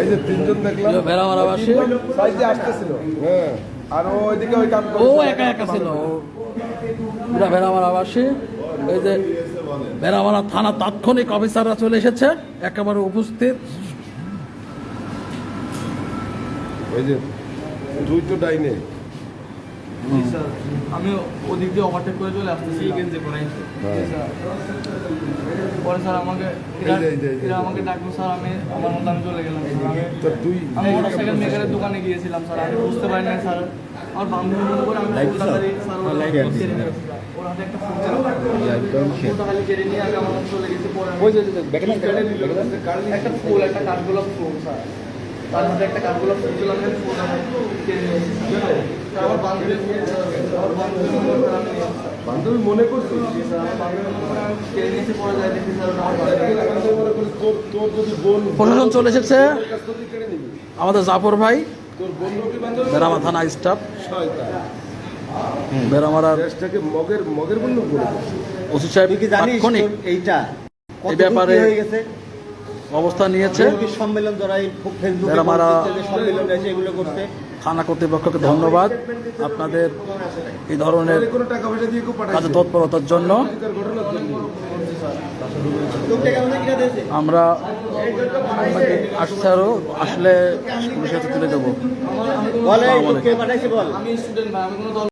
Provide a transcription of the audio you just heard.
এই যে তিনজন দেখলাম সাইডে আসতেছিল। হ্যাঁ। আর ওইদিকে ওই কাম ও একা একা ছিল পুরা ভেড়ামারাবাসী এই যে ভেড়ামারা থানা তাৎক্ষণিক অফিসাররা চলে এসেছে একেবারে উপস্থিত। ওই যে তুই তো ডাইনে। আমি ওদিক দিয়ে ওভারটেক করে চলে আসতেছি পরে। স্যার আমাকে। এরা আমাকে ডাকলো স্যার আমি আমার মতো আমি চলে গেলাম স্যার। আমি তো তুই আমি মোটরসাইকেল মেকারের দোকানে গিয়েছিলাম স্যার। আমি বুঝতে পারি না স্যার। আমার বান্ধবী মনে করে আমি স্যার ওর হাতে একটা ফোন ছিল খালি কেড়ে নিয়ে আমি আমার চলে গেছি পরে আমি- কেড়ে নিল। একটা ফুল একটা কাঠগোলাপ ফুল স্যার। তার হাতে একটা কাঠগোলাপ ফুল ছিল আমি ফুল আমি কেড়ে নিয়েছি স্যার। স্যার, আমার বান্ধবী আমার বান্ধবী মনে করে আমি নিয়েছি, স্যার। বান্ধবী মনে করছিস? স্যার, বান্ধবী প্রশাসন চলে এসেছে। আমাদের জাফর ভাই ভেড়ামা থানা স্টাফ ভেড়ামারার মগের মগের ওসি সাহেব কি জানিস এইটা এই ব্যাপারে হয়ে গেছে? অবস্থা নিয়েছে। সম্মেলন যারা এগুলো করতে থানা কর্তৃপক্ষকে ধন্যবাদ। আপনাদের এই ধরনের কাজে তৎপরতার জন্য। আমরা আসছে আরও আসলে পুলিশের তুলে দেবো।